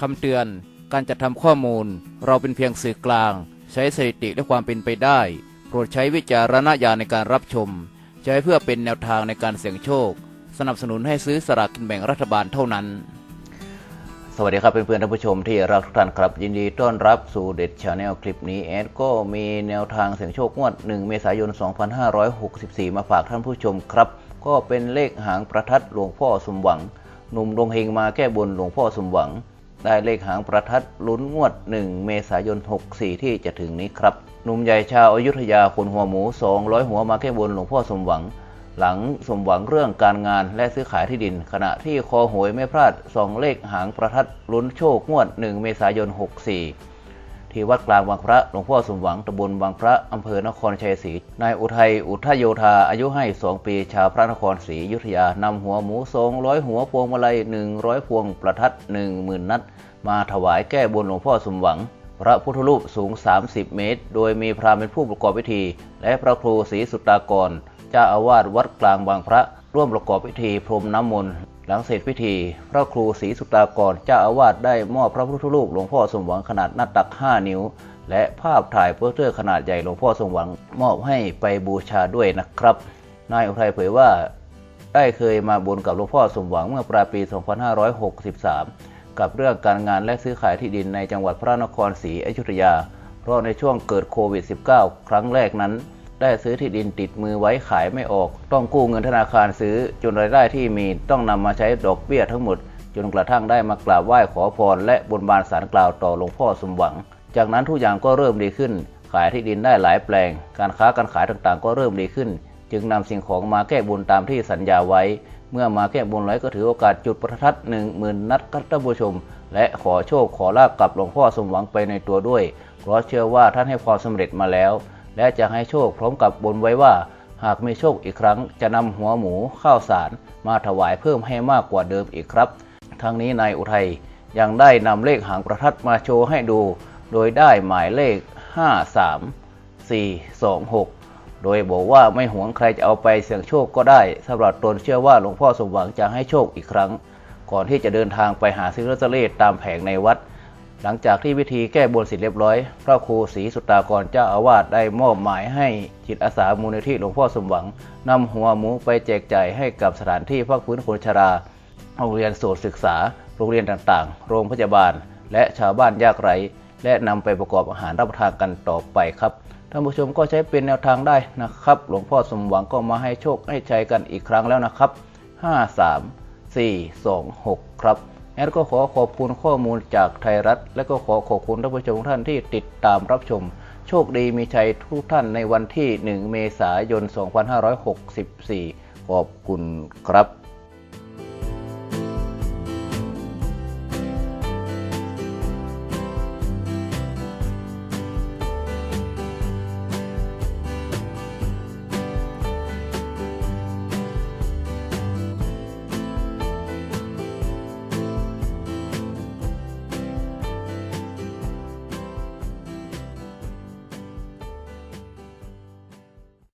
คำเตือน การจัดทำข้อมูล เราเป็นเพียงสื่อกลาง ใช้สถิติและความเป็นไปได้ โปรดใช้วิจารณญาณในการรับชม ใช้เพื่อเป็นแนวทางในการเสี่ยงโชค สนับสนุนให้ซื้อสลากกินแบ่งรัฐบาลเท่านั้น สวัสดีครับเพื่อนๆท่านผู้ชมที่รักทุกท่านครับ ยินดีต้อนรับสู่เด็ดชาแนลคลิปนี้แอดก็มีแนวทางเสี่ยงโชคงวด 1 เมษายน 2564 มาฝากท่านผู้ชมครับ ก็เป็นเลขหางประทัดหลวงพ่อสมหวังหนุ่มดวงเฮงมาแก้บนหลวงพ่อสมหวัง ได้เลขหางประทัดลุ้นงวด 1 เมษายน 64 ที่จะถึงนี้ครับ หนุ่มใหญ่ชาวอยุธยาคนหัวหมู 200 หัวมาแก้บนหลวงพ่อสมหวัง หลังสมหวังเรื่องการงานและซื้อขายที่ดิน ขณะที่คอหวยไม่พลาด 2 เลขหางประทัดลุ้นโชคงวด 1 เมษายน 64 ที่วัดกลางบางพระหลวงพ่อสมหวังตำบลบางพระอำเภอนครชัยศรีนายอุทัยอุทยโยธาอายุให้2ปีชาวพระนครศรีอยุธยานำหัวหมู200หัวพวงมาลัย100พวงประทัด10,000นัด มาถวายแก้บนหลวงพ่อสมหวัง พระพุทธรูปสูง 30 เมตร โดยมีพราหมณ์เป็นผู้ประกอบพิธี และพระครูศรีสุตตากรเจ้าอาวาสวัดกลางบางพระร่วมประกอบพิธีพรมน้ำมนต์ หลังเสร็จพิธี พระครูศรีสุตากรเจ้าอาวาสได้มอบพระพุทธรูปหลวงพ่อสมหวังขนาดหน้าตัก 5 นิ้ว และภาพถ่ายโปสเตอร์ขนาดใหญ่หลวงพ่อสมหวังมอบให้ไปบูชาด้วยนะครับ นายอุทัยเผยว่าได้เคยมาบนกับหลวงพ่อสมหวังเมื่อปลายปี 2563 กับเรื่องการงานและซื้อขายที่ดินในจังหวัดพระนครศรีอยุธยา เพราะในช่วงเกิดโควิด -19 ครั้งแรกนั้น ได้ซื้อที่ดินติดมือไว้ขายไม่ออก ต้องกู้เงินธนาคารซื้อจนรายได้ที่มีต้องนำมาใช้ดอกเบี้ยทั้งหมด จนกระทั่งได้มากราบไหว้ขอพร และบนบานสารกล่าวต่อหลวงพ่อสมหวัง จากนั้นทุกอย่างก็เริ่มดีขึ้น ขายที่ดินได้หลายแปลง การค้าการขายต่างๆ ก็เริ่มดีขึ้น จึงนำสิ่งของมาแก้บนตามที่สัญญาไว้ เมื่อมาแก้บนไว้ก็ถือโอกาสจุดประทัดหนึ่งหมื่นนัดครับท่านผู้ชม และขอโชคขอลาบกับหลวงพ่อสมหวังไปในตัวด้วย เพราะเชื่อว่าท่านให้ความสำเร็จมาแล้ว และจะให้โชคพร้อมกับบนไว้ว่า หากมีโชคอีกครั้งจะนำหัวหมูข้าวสารมาถวายเพิ่มให้มากกว่าเดิมอีกครับ ทั้งนี้นายอุทัยยังได้นำเลขหางประทัดมาโชว์ให้ดู โดยได้หมายเลข 53 426 โดยบอกว่าไม่หวงใครจะเอาไปเสี่ยงโชคก็ได้สำหรับตนเชื่อว่าหลวงพ่อสมหวังจะให้โชคอีกครั้ง ก่อนที่จะเดินทางไปหาซื้อลอตเตอรี่ตามแผงในวัด หลังจากที่พิธีแก้บนเสร็จเรียบร้อย พระครูศรีสุตตากรเจ้าอาวาสได้มอบหมายให้จิตอาสามูลนิธิหลวงพ่อสมหวังนำหัวหมูไปแจกจ่ายให้กับสถานที่พักฟื้นคนชรา โรงเรียนโสตศึกษา โรงเรียนต่างๆ โรงพยาบาล และชาวบ้านยากไร้ และนำไปประกอบอาหารรับประทานกันต่อไปครับท่านผู้ชมก็ใช้เป็นแนวทางได้นะครับ หลวงพ่อสมหวังก็มาให้โชคให้ชัยกันอีกครั้งแล้วนะครับ 5 3 4 2 6 ครับ แอดก็ขอขอบคุณข้อมูลจากไทยรัฐ และก็ขอขอบคุณท่านผู้ชมท่านที่ติดตามรับชม โชคดีมีชัยทุกท่านในวันที่ 1 เมษายน 2564 ขอบคุณครับ